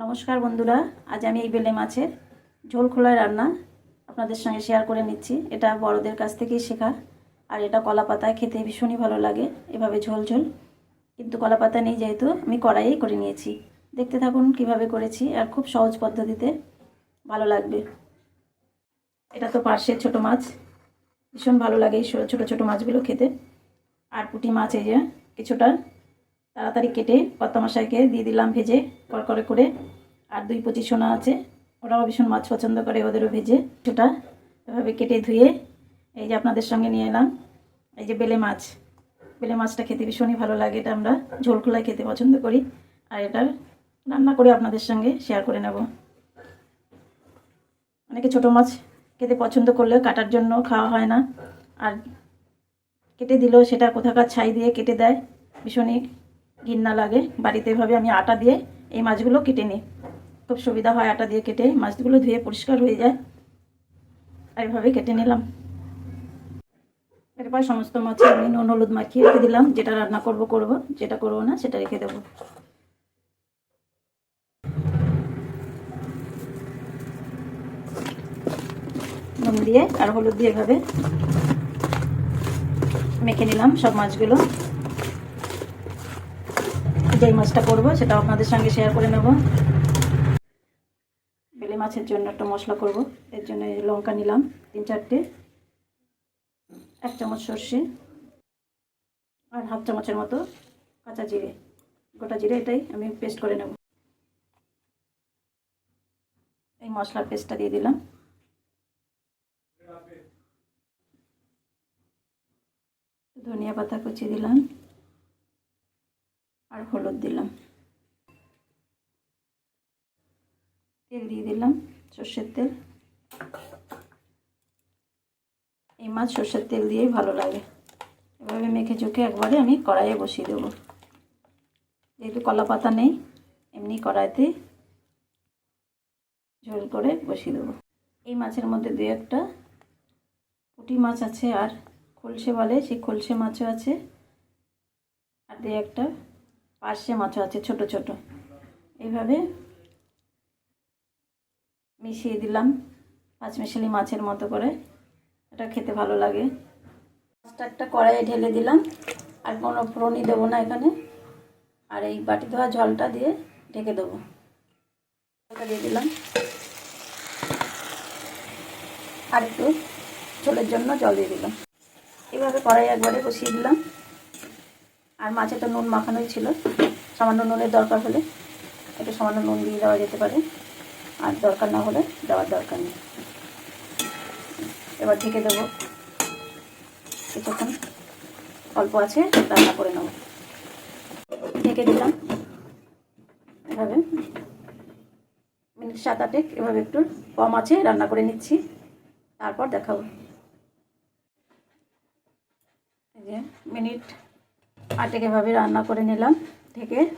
নমস্কার বন্ধুরা, আজ আমি এই বেলে মাছের ঝোল খোলায় রান্না আপনাদের সঙ্গে শেয়ার করে নিচ্ছি। এটা বড়দের কাছ থেকেই শেখা, আর এটা কলা পাতায় খেতে ভীষণই ভালো লাগে, এভাবে ঝোল ঝোল। কিন্তু কলা পাতা নেই যেহেতু, আমি কড়াইয়েই করে নিয়েছি। দেখতে থাকুন কীভাবে করেছি, আর খুব সহজ পদ্ধতিতে ভালো লাগবে। এটা তো পার্শ্বের ছোট মাছ, ভীষণ ভালো লাগে এই ছোট ছোট মাছগুলো খেতে। আর পুঁটি মাছ এই যে, কিছুটা তাড়াতাড়ি কেটে কর্তামশাইকে দিয়ে দিলাম ভেজে করকরে করে। আর দুই পঁচিশ সোনা আছে, ওরাও ভীষণ মাছ পছন্দ করে, ওদেরও ভেজে কিছুটা এভাবে কেটে ধুয়ে এই যে আপনাদের সঙ্গে নিয়ে এলাম। এই যে বেলে মাছ, বেলে মাছটা খেতে ভীষণই ভালো লাগে, এটা আমরা ঝোল খোলায় খেতে পছন্দ করি। আর এটা রান্না করে আপনাদের সঙ্গে শেয়ার করে নেব। অনেকে ছোটো মাছ খেতে পছন্দ করলে কাটার জন্য খাওয়া হয় না। আর কেটে দিলেও সেটা কোথাকার ছাই দিয়ে কেটে দেয়, ভীষণই ঘিন্না লাগে। বাড়িতে এভাবে আমি আটা দিয়ে এই মাছগুলো কেটে নিই। খুব সুবিধা হয় আটা দিয়ে কেটে। মাছগুলো ধুয়ে পরিষ্কার হয়ে যায়। আর এভাবে কেটে নিলাম। এরপর সমস্ত মাছ আমি নুন, হলুদ মাখিয়ে রেখে দিলাম। যেটা রান্না করব করব। যেটা করব না, সেটা রেখে দেবো। নুন দিয়ে আর হলুদ দিয়ে এভাবে মেখে নিলাম সব মাছগুলো। যেই মাছটা করব সেটা আপনাদের সঙ্গে শেয়ার করে নেব। বেলে মাছের জন্য একটা মশলা করব, এর জন্য লঙ্কা নিলাম, তিন চারটে, এক চামচ সর্ষে আর হাফ চামচের মতো কাঁচা জিরে, গোটা জিরে এটাই আমি পেস্ট করে নেব। এই মশলার পেস্টটা দিয়ে দিলাম। ধনিয়া পাতা কুচি দিলাম। আর হলুদ দিলাম। তেল দিয়ে দিলাম সর্ষের তেল। এই মাছ সর্ষের তেল দিয়েই ভালো লাগে। এভাবে মেখে চোখে একবারে আমি কড়াইয়ে বসিয়ে দেবো। যেহেতু কলা পাতা নেই, এমনি কড়াইতে ঝোল করে বসিয়ে দেবো। এই মাছের মধ্যে দু একটা পুঁটি মাছ আছে আর খলসে বলে, সেই খলসে মাছও আছে। আর দু একটা পার্শে মাছও আছে, ছোট ছোট। এইভাবে মিশিয়ে দিলাম পাঁচমিশালি মাছের মতো করে। এটা খেতে ভালো লাগে। মাছটা একটা কড়াইয়ে ঢেলে দিলাম। আর কোনো ফোড়নই দেবো না এখানে। আর এই বাটি ধোয়া জলটা দিয়ে ঢেকে দেবো। ওটা দিয়ে দিলাম। আর একটু ঝোলের জন্য জল দিয়ে দিলাম। এভাবে কড়াই একবারে বসিয়ে দিলাম। আর মাছে তো নুন মাখানোই ছিল। সামান্য নুনের দরকার হলে একটু সামান্য নুন দিয়ে দেওয়া যেতে পারে। আর দরকার না হলে দেওয়ার দরকার নেই। এবার ঢেকে দেবো। কিছুক্ষণ অল্প আছে, রান্না করে নেব। ঢেকে দিলাম। এভাবে। মিনিট সাত আটেক এভাবে একটু কম আছে, রান্না করে নিচ্ছি। তারপর দেখাবো। এই যে মিনিট আটেক এভাবে রান্না করে নিলাম। থেকে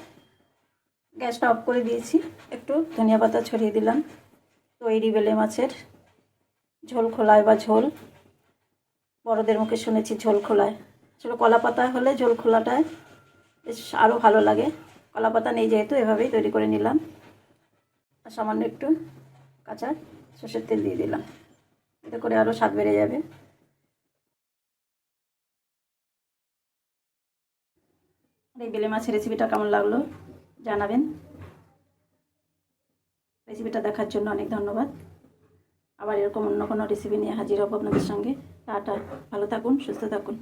গ্যাসটা অফ করে দিয়েছি। একটু ধনিয়া পাতা ছড়িয়ে দিলাম। তৈরি বেলে মাছের ঝোল খোলায় বা ঝোল। বড়দের মুখে শুনেছি ঝোল খোলায়। আসলে কলা পাতা হলে ঝোল খোলাটায় বেশ আরও ভালো লাগে। কলা পাতা নেই যেহেতু, এভাবেই তৈরি করে নিলাম। আর সামান্য একটু কাঁচা সর্ষের তেল দিয়ে দিলাম। এতে করে আরও স্বাদ বেড়ে যাবে। এই বেলে মাছের রেসিপিটা কেমন লাগল জানাবেন। রেসিপিটা দেখার জন্য অনেক ধন্যবাদ। আবার এরকম অন্য কোনো রেসিপি নিয়ে হাজির হব আপনাদের সঙ্গে। টাটা, ভালো থাকুন, সুস্থ থাকুন।